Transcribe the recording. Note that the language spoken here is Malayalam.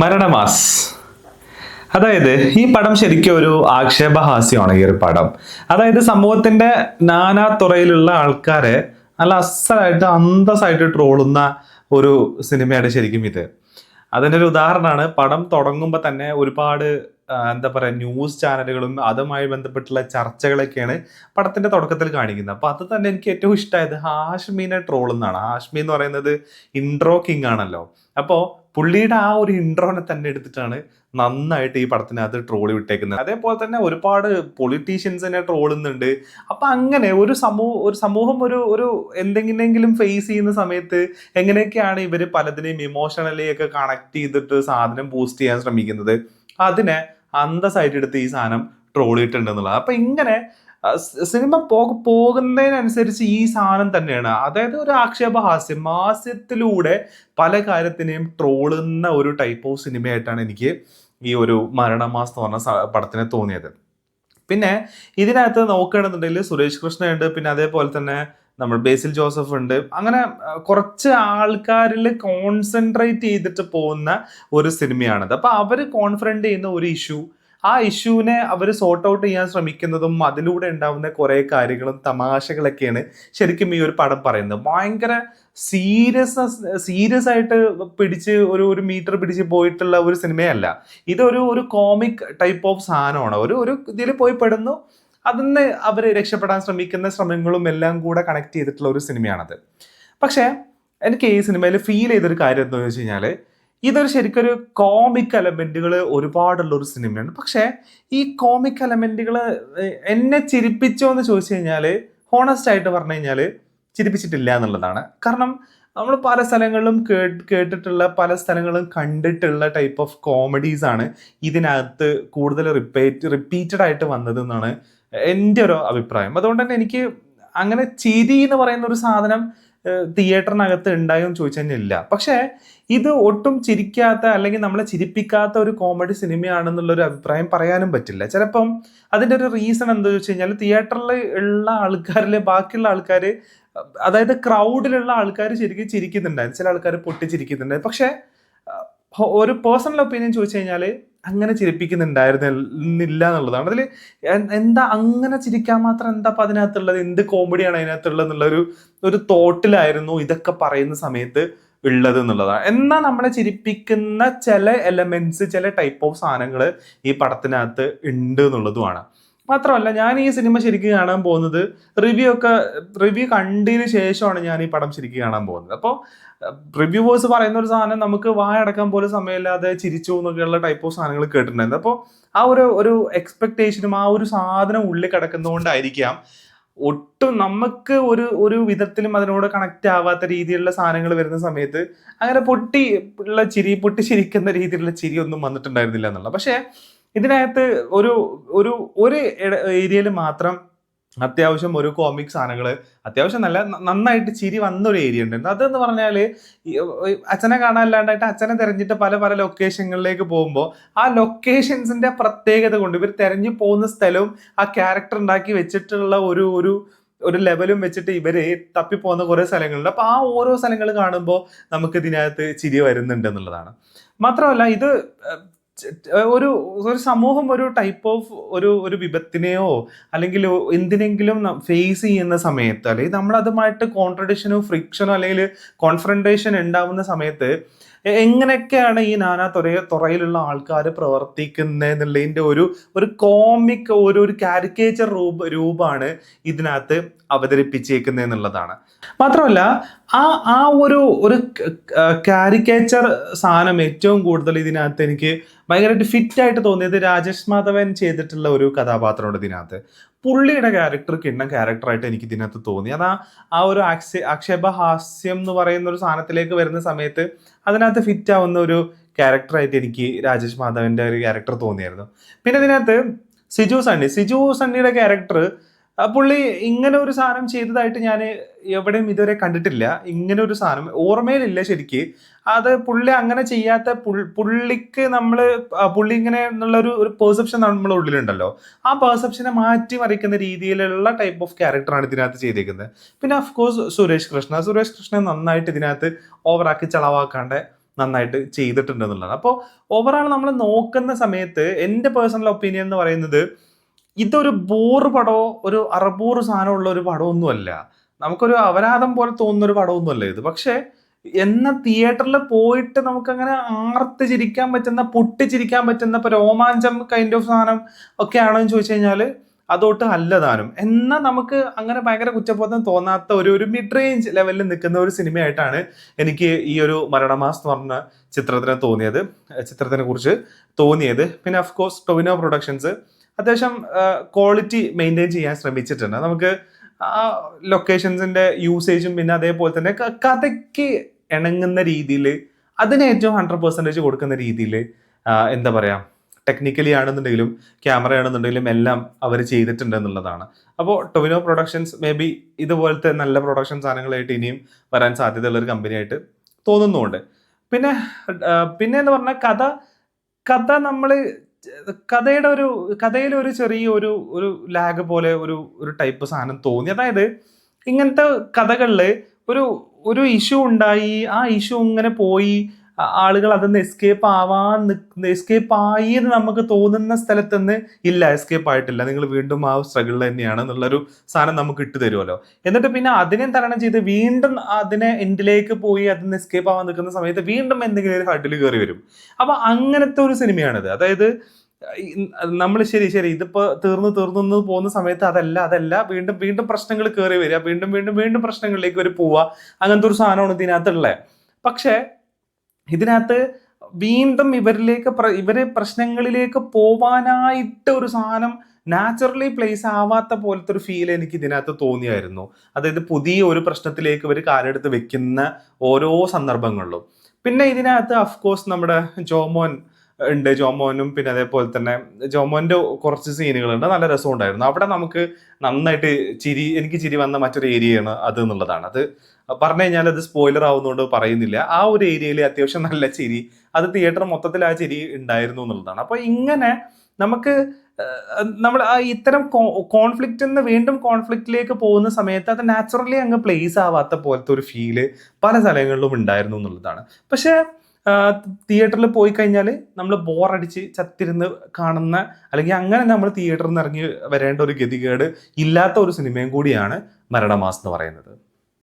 മരണമാസ് അതായത് ഈ പടം ശരിക്കും ഒരു ആക്ഷേപഹാസ്യമാണ് ഈ ഒരു പടം. അതായത് സമൂഹത്തിന്റെ നാനാ തുറയിലുള്ള ആൾക്കാരെ നല്ല അസലായിട്ട് അന്തസ്സായിട്ട് ട്രോളുന്ന ഒരു സിനിമയാണ് ശരിക്കും ഇത്. അതിന്റെ ഒരു ഉദാഹരണമാണ് പടം തുടങ്ങുമ്പോൾ തന്നെ ഒരുപാട് എന്താ പറയുക ന്യൂസ് ചാനലുകളും അതുമായി ബന്ധപ്പെട്ടുള്ള ചർച്ചകളൊക്കെയാണ് പടത്തിന്റെ തുടക്കത്തിൽ കാണിക്കുന്നത്. അപ്പോൾ അത് തന്നെ എനിക്ക് ഏറ്റവും ഇഷ്ടമായത് ഹാഷ്മീനെ ട്രോൾ എന്നാണ് ഹാഷ്മി എന്ന് പറയുന്നത് ഇൻട്രോ കിങ് ആണല്ലോ. അപ്പോൾ പുള്ളിയുടെ ആ ഒരു ഇൻട്രോനെ തന്നെ എടുത്തിട്ടാണ് നന്നായിട്ട് ഈ പടത്തിനകത്ത് ട്രോളി വിട്ടേക്കുന്നത്. അതേപോലെ തന്നെ ഒരുപാട് പൊളിറ്റീഷ്യൻസിനെ ട്രോളുന്നുണ്ട് അപ്പൊ അങ്ങനെ ഒരു സമൂഹ ഒരു സമൂഹം ഒരു ഒരു എന്തെങ്കിലും ഫേസ് ചെയ്യുന്ന സമയത്ത് എങ്ങനെയൊക്കെയാണ് ഇവർ പലതിനെയും ഇമോഷണലി ഒക്കെ കണക്ട് ചെയ്തിട്ട് സാധനം ബൂസ്റ്റ് ചെയ്യാൻ ശ്രമിക്കുന്നത്? അതിനെ അന്തസ്സായിട്ട് എടുത്ത് ഈ സാധനം ട്രോളിയിട്ടുണ്ടെന്നുള്ളത് അപ്പൊ ഇങ്ങനെ സിനിമ പോക പോകുന്നതിനനുസരിച്ച് ഈ സാധനം തന്നെയാണ്. അതായത് ഒരു ആക്ഷേപഹാസ്യം ഹാസ്യത്തിലൂടെ പല കാര്യത്തിനെയും ട്രോളുന്ന ഒരു ടൈപ്പ് ഓഫ് സിനിമയായിട്ടാണ് എനിക്ക് ഈ ഒരു മരണമാസ് എന്ന് പറഞ്ഞ പടത്തിനെ തോന്നിയത്. പിന്നെ ഇതിനകത്ത് നോക്കുകയാണെന്നുണ്ടെങ്കിൽ സുരേഷ് കൃഷ്ണ ഉണ്ട് പിന്നെ അതേപോലെ തന്നെ നമ്മൾ ബേസിൽ ജോസഫ് ഉണ്ട്. അങ്ങനെ കുറച്ച് ആൾക്കാരിൽ കോൺസെൻട്രേറ്റ് ചെയ്തിട്ട് പോകുന്ന ഒരു സിനിമയാണത്. അപ്പോൾ അവർ കോൺഫ്രണ്ട് ചെയ്യുന്ന ഒരു ഇഷ്യൂ ആ ഇഷ്യൂവിനെ അവർ സോർട്ട് ഔട്ട് ചെയ്യാൻ ശ്രമിക്കുന്നതും അതിലൂടെ ഉണ്ടാവുന്ന കുറേ കാര്യങ്ങളും തമാശകളൊക്കെയാണ് ശരിക്കും ഈ ഒരു പടം പറയുന്നത്. ഭയങ്കര സീരിയസ് സീരിയസ് ആയിട്ട് പിടിച്ച് ഒരു ഒരു മീറ്റർ പിടിച്ച് പോയിട്ടുള്ള ഒരു സിനിമയല്ല. ഇതൊരു ഒരു കോമിക് ടൈപ്പ് ഓഫ് സാധനമാണ്. ഒരു ഒരു ഇതിൽ പോയി പെടുന്നു അതിന്ന് അവർ രക്ഷപ്പെടാൻ ശ്രമിക്കുന്ന ശ്രമങ്ങളും എല്ലാം കൂടെ കണക്ട് ചെയ്തിട്ടുള്ള ഒരു സിനിമയാണത്. പക്ഷേ എനിക്ക് ഈ സിനിമയിൽ ഫീൽ ചെയ്തൊരു കാര്യം എന്താണെന്ന് വെച്ച് കഴിഞ്ഞാൽ ഇതൊരു ശരിക്കൊരു കോമിക് എലമെന്റുകൾ ഒരുപാടുള്ള ഒരു സിനിമയാണ് പക്ഷേ ഈ കോമിക് എലമെന്റുകൾ എന്നെ ചിരിപ്പിച്ചോ എന്ന് ചോദിച്ചു കഴിഞ്ഞാൽ ഹോണസ്റ്റ് ആയിട്ട് പറഞ്ഞു കഴിഞ്ഞാൽ ചിരിപ്പിച്ചിട്ടില്ല എന്നുള്ളതാണ്. കാരണം നമ്മൾ പല സ്ഥലങ്ങളിലും കേട്ട് കേട്ടിട്ടുള്ള പല സ്ഥലങ്ങളും കണ്ടിട്ടുള്ള ടൈപ്പ് ഓഫ് കോമഡീസ് ആണ് ഇതിനകത്ത് കൂടുതൽ റിപ്പീറ്റ് റിപ്പീറ്റഡ് ആയിട്ട് വന്നത് എന്നാണ് എന്റെ ഒരു അഭിപ്രായം. അതുകൊണ്ട് തന്നെ എനിക്ക് അങ്ങനെ ചിരി എന്ന് പറയുന്ന ഒരു സാധനം തിയേറ്ററിനകത്ത് ഉണ്ടായോ എന്ന് ചോദിച്ചു കഴിഞ്ഞാൽ ഇല്ല. പക്ഷേ ഇത് ഒട്ടും ചിരിക്കാത്ത അല്ലെങ്കിൽ നമ്മളെ ചിരിപ്പിക്കാത്ത ഒരു കോമഡി സിനിമയാണെന്നുള്ള ഒരു അഭിപ്രായം പറയാനും പറ്റില്ല. ചിലപ്പം അതിന്റെ ഒരു റീസൺ എന്താ വെച്ച് കഴിഞ്ഞാൽ തിയേറ്ററിൽ ഉള്ള ആൾക്കാരിൽ ബാക്കിയുള്ള ആൾക്കാർ അതായത് ക്രൗഡിലുള്ള ആൾക്കാർ ശരിക്കും ചിരിക്കുന്നുണ്ടായിരുന്നു. ചില ആൾക്കാർ പൊട്ടിച്ചിരിക്കുന്നുണ്ടായിരുന്നു. പക്ഷേ ഒരു പേഴ്സണൽ ഒപ്പീനിയൻ ചോദിച്ചു കഴിഞ്ഞാൽ അങ്ങനെ ചിരിപ്പിക്കുന്നുണ്ടായിരുന്നില്ല എന്നുള്ളതാണ് അതിൽ എന്താ അങ്ങനെ ചിരിക്കാൻ മാത്രം എന്താ അപ്പം അതിനകത്തുള്ളത്? എന്ത് കോമഡിയാണ് അതിനകത്തുള്ളത് എന്നുള്ള ഒരു ഒരു തോട്ടിലായിരുന്നു ഇതൊക്കെ പറയുന്ന സമയത്ത് ഉള്ളത് എന്നുള്ളതാണ്. എന്നാൽ നമ്മളെ ചിരിപ്പിക്കുന്ന ചില എലമെന്റ്സ് ചില ടൈപ്പ് ഓഫ് സാധനങ്ങൾ ഈ പടത്തിനകത്ത് ഉണ്ട് എന്നുള്ളതുമാണ്. മാത്രമല്ല ഞാൻ ഈ സിനിമ ശരിക്കും കാണാൻ പോകുന്നത് റിവ്യൂ ഒക്കെ റിവ്യൂ കണ്ടതിന് ശേഷമാണ് ഞാൻ ഈ പടം ശരിക്കും കാണാൻ പോകുന്നത്. അപ്പോൾ റിവ്യൂവേഴ്സ് പറയുന്ന ഒരു സാധനം നമുക്ക് വായടക്കാൻ പോലും സമയമില്ലാതെ ചിരിച്ചു എന്നൊക്കെയുള്ള ടൈപ്പ് ഓഫ് സാധനങ്ങൾ കേട്ടിട്ടുണ്ടായിരുന്നു. അപ്പോൾ ആ ഒരു ഒരു എക്സ്പെക്ടേഷനും ആ ഒരു സാധനം ഉള്ളിൽ കിടക്കുന്നതുകൊണ്ടായിരിക്കാം ഒട്ടും നമുക്ക് ഒരു ഒരു വിധത്തിലും അതിനോട് കണക്റ്റ് ആവാത്ത രീതിയിലുള്ള സാധനങ്ങൾ വരുന്ന സമയത്ത് അങ്ങനെ പൊട്ടി ഉള്ള ചിരി പൊട്ടി ചിരിക്കുന്ന രീതിയിലുള്ള ചിരി ഒന്നും വന്നിട്ടുണ്ടായിരുന്നില്ല എന്നുള്ളത്. പക്ഷേ ഇതിനകത്ത് ഒരു ഒരു ഒരു ഏരിയയിൽ മാത്രം അത്യാവശ്യം ഒരു കോമിക് സാധനങ്ങൾ അത്യാവശ്യം നല്ല നന്നായിട്ട് ചിരി വന്ന ഒരു ഏരിയ ഉണ്ട്. അതെന്ന് പറഞ്ഞാൽ അച്ഛനെ കാണാനില്ലാണ്ടായിട്ട് അച്ഛനെ തിരഞ്ഞിട്ട് പല പല ലൊക്കേഷനുകളിലേക്ക് പോകുമ്പോൾ ആ ലൊക്കേഷൻസിന്റെ പ്രത്യേകത കൊണ്ട് ഇവർ തിരഞ്ഞു പോകുന്ന സ്ഥലവും ആ ക്യാരക്ടർ ഉണ്ടാക്കി വെച്ചിട്ടുള്ള ഒരു ഒരു ഒരു ലെവലും വെച്ചിട്ട് ഇവർ തപ്പിപ്പോകുന്ന കുറേ സ്ഥലങ്ങളുണ്ട്. അപ്പോൾ ആ ഓരോ സ്ഥലങ്ങൾ കാണുമ്പോൾ നമുക്ക് ഇതിനകത്ത് ചിരി വരുന്നുണ്ട് എന്നുള്ളതാണ്. മാത്രമല്ല ഇത് ഒരു ഒരു സമൂഹം ഒരു ടൈപ്പ് ഓഫ് ഒരു ഒരു വിപത്തിനെയോ അല്ലെങ്കിൽ എന്തിനെങ്കിലും ഫേസ് ചെയ്യുന്ന സമയത്ത് അല്ലെങ്കിൽ നമ്മളതുമായിട്ട് കോൺട്രഡിക്ഷനോ ഫ്രിക്ഷനോ അല്ലെങ്കിൽ കോൺഫ്രണ്ടേഷൻ ഉണ്ടാവുന്ന സമയത്ത് എങ്ങനെയൊക്കെയാണ് ഈ നാനാ തുറ തുറയിലുള്ള ആൾക്കാർ പ്രവർത്തിക്കുന്നത് എന്നുള്ളതിന്റെ ഒരു ഒരു കോമിക് ഒരു ഒരു കാരിക്കേച്ചർ രൂപ രൂപമാണ് ഇതിനകത്ത് അവതരിപ്പിച്ചേക്കുന്നത് എന്നുള്ളതാണ് മാത്രമല്ല ആ ആ ഒരു ഒരു കാരിക്കേച്ചർ സാധനം ഏറ്റവും കൂടുതൽ ഇതിനകത്ത് എനിക്ക് ഭയങ്കരമായിട്ട് ഫിറ്റായിട്ട് തോന്നിയത് രാജേഷ് മാധവൻ ചെയ്തിട്ടുള്ള ഒരു കഥാപാത്രമുണ്ട് ഇതിനകത്ത്. പുള്ളിയുടെ ക്യാരക്ടർ കിണ്ണം ക്യാരക്ടറായിട്ട് എനിക്ക് ഇതിനകത്ത് തോന്നി. അത് ആ- ഒരു ആക്ഷേ എന്ന് പറയുന്ന ഒരു സാധനത്തിലേക്ക് വരുന്ന സമയത്ത് അതിനകത്ത് ഫിറ്റ് ആവുന്ന ഒരു ക്യാരക്ടറായിട്ട് എനിക്ക് രാജേഷ് മാധവന്റെ ഒരു ക്യാരക്ടർ തോന്നിയായിരുന്നു. പിന്നെ അതിനകത്ത് സിജു സണ്ണി. സിജു സണ്ണിയുടെ ക്യാരക്ടർ പുള്ളി ഇങ്ങനെ ഒരു സാധനം ചെയ്തതായിട്ട് ഞാൻ എവിടെയും ഇതുവരെ കണ്ടിട്ടില്ല. ഇങ്ങനെ ഒരു സാധനം ഓർമ്മയിലില്ല ശരിക്ക്. അത് പുള്ളി അങ്ങനെ ചെയ്യാത്ത പുള്ളിക്ക് നമ്മൾ പുള്ളി ഇങ്ങനെ എന്നുള്ള ഒരു ഒരു പെർസെപ്ഷൻ നമ്മുടെ ഉള്ളിലുണ്ടല്ലോ. ആ പെർസെപ്ഷനെ മാറ്റി മറിക്കുന്ന രീതിയിലുള്ള ടൈപ്പ് ഓഫ് ക്യാരക്ടറാണ് ഇതിനകത്ത് ചെയ്തേക്കുന്നത്. പിന്നെ ഓഫ് കോഴ്സ് സുരേഷ് കൃഷ്ണ. സുരേഷ് കൃഷ്ണൻ നന്നായിട്ട് ഇതിനകത്ത് ഓവറാക്കി ചളവാക്കാണ്ട് നന്നായിട്ട് ചെയ്തിട്ടുണ്ട് എന്നുള്ളതാണ്. അപ്പോൾ ഓവറാൾ നമ്മൾ നോക്കുന്ന സമയത്ത് എന്റെ പേഴ്സണൽ ഒപ്പീനിയൻ എന്ന് പറയുന്നത് ഇതൊരു ബോറ് പടമോ ഒരു അറബൂറ് സാധനമുള്ള ഒരു പടമൊന്നുമല്ല. നമുക്കൊരു അപരാധം പോലെ തോന്നുന്ന ഒരു പടമൊന്നുമല്ല ഇത്. പക്ഷേ എന്ന തിയേറ്ററിൽ പോയിട്ട് നമുക്കങ്ങനെ ആർത്ത് ചിരിക്കാൻ പറ്റുന്ന പൊട്ടിച്ചിരിക്കാൻ പറ്റുന്ന ഇപ്പൊ രോമാഞ്ചം കൈൻഡ് ഓഫ് സാധനം ഒക്കെ ആണോ എന്ന് ചോദിച്ചു കഴിഞ്ഞാൽ അതോട്ട് അല്ല താനും. എന്നാൽ നമുക്ക് അങ്ങനെ ഭയങ്കര കുറ്റബോധം തോന്നാത്ത ഒരു ഒരു മിഡ് റേഞ്ച് ലെവലിൽ നിൽക്കുന്ന ഒരു സിനിമയായിട്ടാണ് എനിക്ക് ഈ ഒരു മരണമാസ് എന്ന് പറഞ്ഞ ചിത്രത്തിനെ തോന്നിയത് ചിത്രത്തിനെ കുറിച്ച് തോന്നിയത്. പിന്നെ ഓഫ് കോഴ്സ് ടൊവിനോ പ്രൊഡക്ഷൻസ് അത്യാവശ്യം ക്വാളിറ്റി മെയിന്റെയിൻ ചെയ്യാൻ ശ്രമിച്ചിട്ടുണ്ട്. നമുക്ക് ആ ലൊക്കേഷൻസിന്റെ യൂസേജും പിന്നെ അതേപോലെ തന്നെ കഥയ്ക്ക് ഇണങ്ങുന്ന രീതിയിൽ അതിന് ഏറ്റവും ഹൺഡ്രഡ് പെർസെന്റേജ് കൊടുക്കുന്ന രീതിയിൽ എന്താ പറയുക ടെക്നിക്കലി ആണെന്നുണ്ടെങ്കിലും ക്യാമറ ആണെന്നുണ്ടെങ്കിലും എല്ലാം അവർ ചെയ്തിട്ടുണ്ട് എന്നുള്ളതാണ്. അപ്പോൾ ടൊവിനോ പ്രൊഡക്ഷൻസ് മേ ബി ഇതുപോലത്തെ നല്ല പ്രൊഡക്ഷൻ സാധനങ്ങളായിട്ട് ഇനിയും വരാൻ സാധ്യതയുള്ള ഒരു കമ്പനിയായിട്ട് തോന്നുന്നുണ്ട്. പിന്നെ പിന്നെ എന്ന് പറഞ്ഞാൽ കഥ കഥ നമ്മൾ കഥയുടെ ഒരു കഥയിലെ ഒരു ചെറിയ ഒരു ഒരു ലാഗ് പോലെ ഒരു ഒരു ടൈപ്പ് സാധനം തോന്നി. അതായത് ഇങ്ങനത്തെ കഥകളിൽ ഒരു ഒരു ഇഷ്യൂ ഉണ്ടായി ആ ഇഷ്യൂ ഇങ്ങനെ പോയി ആളുകൾ അതിന്ന് എസ്കേപ്പ് ആവാൻ എസ്കേപ്പ് ആയി എന്ന് നമുക്ക് തോന്നുന്ന സ്ഥലത്ത് നിന്ന് ഇല്ല എസ്കേപ്പ് ആയിട്ടില്ല. നിങ്ങൾ വീണ്ടും ആ സ്ട്രഗിൾ തന്നെയാണ് എന്നുള്ളൊരു സാധനം നമുക്ക് ഇട്ട് തരുമല്ലോ. എന്നിട്ട് പിന്നെ അതിനെ തരണം ചെയ്ത് വീണ്ടും അതിനെ എൻഡിലേക്ക് പോയി അതിന് എസ്കേപ്പ് ആവാൻ നിൽക്കുന്ന സമയത്ത് വീണ്ടും എന്തെങ്കിലും ഒരു ഹഡിൽ കയറി വരും. അപ്പൊ അങ്ങനത്തെ ഒരു സിനിമയാണിത്. അതായത് നമ്മൾ ശരി ശരി ഇതിപ്പോ തീർന്നു തീർന്നു പോകുന്ന സമയത്ത് അതല്ല അതല്ല വീണ്ടും വീണ്ടും പ്രശ്നങ്ങൾ കയറി വരിക വീണ്ടും വീണ്ടും വീണ്ടും പ്രശ്നങ്ങളിലേക്ക് ഒരു പോവുക അങ്ങനത്തെ ഒരു സാധനമാണ് ഇതിനകത്തുള്ളത് പക്ഷേ ഇതിനകത്ത് വീണ്ടും ഇവരിലേക്ക് ഇവർ പ്രശ്നങ്ങളിലേക്ക് പോവാനായിട്ട് ഒരു സാധനം നാച്ചുറലി പ്ലേസ് ആവാത്ത പോലത്തെ ഒരു ഫീൽ എനിക്ക് ഇതിനകത്ത് തോന്നിയായിരുന്നു. അതായത് പുതിയ ഒരു പ്രശ്നത്തിലേക്ക് ഇവർ കാലെടുത്ത് വെക്കുന്ന ഓരോ സന്ദർഭങ്ങളിലും. പിന്നെ ഇതിനകത്ത് അഫ്കോഴ്സ് നമ്മുടെ ജോമോൻ ഉണ്ട് ജോമോനും പിന്നെ അതേപോലെ തന്നെ ജോമോന്റെ കുറച്ച് സീനുകളുണ്ട്. നല്ല രസം ഉണ്ടായിരുന്നു അവിടെ നമുക്ക് നന്നായിട്ട് ചിരി എനിക്ക് ചിരി വന്ന മറ്റൊരു ഏരിയയാണ് അത് എന്നുള്ളതാണ്. അത് പറഞ്ഞു കഴിഞ്ഞാൽ അത് സ്പോയിലർ ആവുന്നതുകൊണ്ട് പറയുന്നില്ല. ആ ഒരു ഏരിയയിൽ അത്യാവശ്യം നല്ല ചിരി അത് തിയേറ്റർ മൊത്തത്തിൽ ആ ചിരി ഉണ്ടായിരുന്നു എന്നുള്ളതാണ്. അപ്പൊ ഇങ്ങനെ നമുക്ക് നമ്മൾ ഇത്തരം കോൺഫ്ലിക്റ്റ് നിന്ന് വീണ്ടും കോൺഫ്ലിക്റ്റിലേക്ക് പോകുന്ന സമയത്ത് അത് നാച്ചുറലി അങ്ങ് പ്ലേസ് ആവാത്ത പോലത്തെ ഒരു ഫീൽ പല സ്ഥലങ്ങളിലും ഉണ്ടായിരുന്നു എന്നുള്ളതാണ്. പക്ഷേ തിയേറ്ററിൽ പോയി കഴിഞ്ഞാൽ നമ്മൾ ബോറടിച്ച് ചത്തിരുന്ന് കാണുന്ന അല്ലെങ്കിൽ അങ്ങനെ നമ്മൾ തിയേറ്ററിൽ നിന്ന് ഇറങ്ങി വരേണ്ട ഒരു ഗതികേട് ഇല്ലാത്ത ഒരു സിനിമയും കൂടിയാണ് മരണമാസ് എന്ന് പറയുന്നത്.